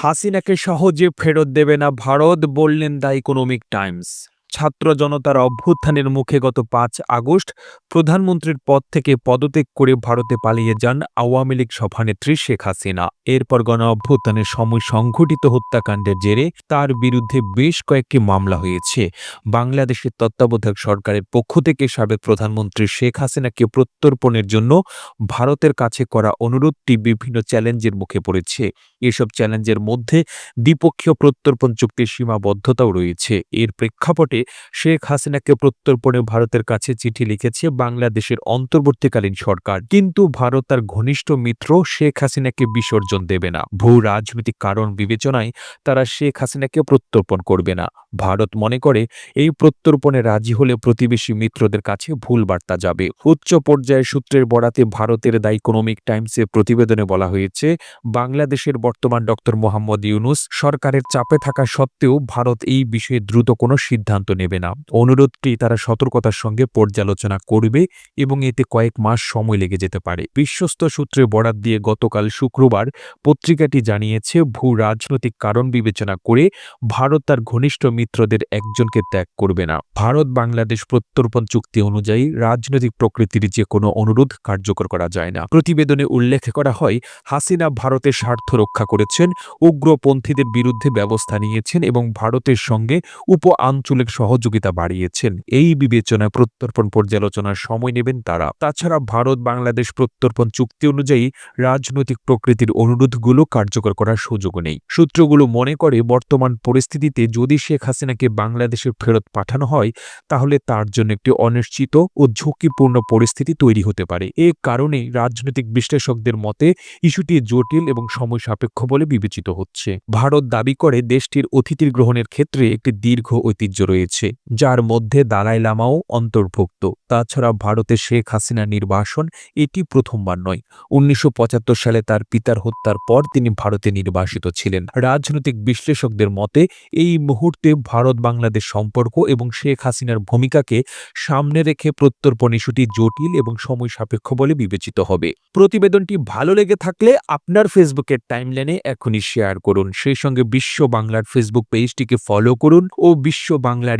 হাসিনাকে সহজে ফেরত দেবে না ভারত বললেন দ্য ইকোনমিক টাইমস। ছাত্র জনতার অভ্যুত্থানের মুখে গত পাঁচ আগস্ট প্রধানমন্ত্রীর পদ থেকে পদত্যাগ করে ভারতে পালিয়ে যান আওয়ামী লীগ সভানেত্রী শেখ হাসিনা। এরপর গণ অভ্যুত্থানের সময় সংঘটিত হত্যাকাণ্ডের জেরে তার বিরুদ্ধে বেশ কয়েকটি মামলা হয়েছে। বাংলাদেশের তত্ত্বাবধায়ক সরকারের পক্ষ থেকে সাবেক প্রধানমন্ত্রী শেখ হাসিনাকে প্রত্যর্পণের জন্য ভারতের কাছে করা অনুরোধটি বিভিন্ন চ্যালেঞ্জের মুখে পড়েছে। এসব চ্যালেঞ্জের মধ্যে দ্বিপক্ষীয় প্রত্যর্পণ চুক্তির সীমাবদ্ধতাও রয়েছে। এর প্রেক্ষাপটে শেখ হাসিনাকে প্রত্যর্পণে ভারতের কাছে চিঠি লিখেছে বাংলাদেশের অন্তর্বর্তীকালীন সরকার। কিন্তু ভারত তার ঘনিষ্ঠ মিত্র শেখ হাসিনাকে বিসর্জন দেবে না। ভূ রাজনৈতিক কারণ বিবেচনায় তারা শেখ হাসিনাকে প্রত্যর্পণ করবে না। ভারত মনে করে এই প্রত্যর্পণে রাজি হলে প্রতিবেশী মিত্রদের কাছে ভুল বার্তা যাবে। উচ্চ পর্যায়ের সূত্রের বরাতে ভারতের দ্য ইকোনমিক টাইমসের প্রতিবেদনে বলা হয়েছে, বাংলাদেশের বর্তমান ডক্টর মোহাম্মদ ইউনুস সরকারের চাপে থাকা সত্ত্বেও ভারত এই বিষয়ে দ্রুত কোনো সিদ্ধান্ত নেবে না। অনুরোধটি তারা সতর্কতার সঙ্গে পর্যালোচনা করবে এবং এতে কয়েক মাস সময় লেগে যেতে পারে। বিশ্বস্ত সূত্রে বরাত দিয়ে গতকাল শুক্রবার পত্রিকাটি জানিয়েছে, ভূ রাজনৈতিক কারণ বিবেচনা করে ভারত তার ঘনিষ্ঠ মিত্রদের একজনকে ত্যাগ করবে না। ভারত বাংলাদেশ প্রত্যর্পণ চুক্তি অনুযায়ী রাজনৈতিক প্রকৃতির যে কোনো অনুরোধ কার্যকর করা যায় না। প্রতিবেদনে উল্লেখ করা হয়, হাসিনা ভারতের স্বার্থ রক্ষা করেছেন, উগ্রপন্থীদের বিরুদ্ধে ব্যবস্থা নিয়েছেন এবং ভারতের সঙ্গে উপ আঞ্চলিক সহযোগিতা বাড়িয়েছেন। এই বিবেচনায় প্রত্যর্পণ পর্যালোচনার সময় নেবেন তারা। তাছাড়া ভারত বাংলাদেশ প্রত্যর্পণ চুক্তি অনুযায়ী রাজনৈতিক প্রকৃতির অনুরোধগুলো কার্যকর করার সুযোগ নেই। সূত্রগুলো মনে করে বর্তমান পরিস্থিতিতে যদি শেখ হাসিনাকে বাংলাদেশে ফেরত পাঠানো হয়, তাহলে তার জন্য একটি অনিশ্চিত ও ঝুঁকিপূর্ণ পরিস্থিতি তৈরি হতে পারে। এ কারণেই রাজনৈতিক বিশ্লেষকদের মতে ইস্যুটি জটিল এবং সময় সাপেক্ষ বলে বিবেচিত হচ্ছে। ভারত দাবি করে দেশটির অতিথির গ্রহণের ক্ষেত্রে একটি দীর্ঘ ঐতিহ্য রয়েছে যার মধ্যে দালাই লামাও অন্তর্ভুক্ত। তাছাড়া ভারতে শেখ হাসিনা নির্বাসন এটি প্রথমবার নয়। উনিশশো সালে তার পিতার হত্যার পর তিনি ভারতে নির্বাসিত ছিলেন। রাজনৈতিক বিশ্লেষকদের মতে, এই মুহূর্তে ভারত বাংলাদেশ সম্পর্ক এবং শেখ হাসিনার ভূমিকাকে সামনে রেখে প্রত্যর্পণ ইস্যুটি জটিল এবং সময় সাপেক্ষ বলে বিবেচিত হবে। প্রতিবেদনটি ভালো লেগে থাকলে আপনার ফেসবুকের টাইমলাইনে এখনই শেয়ার করুন। সেই সঙ্গে বিশ্ব বাংলার ফেসবুক পেজটিকে ফলো করুন ও বিশ্ব বাংলার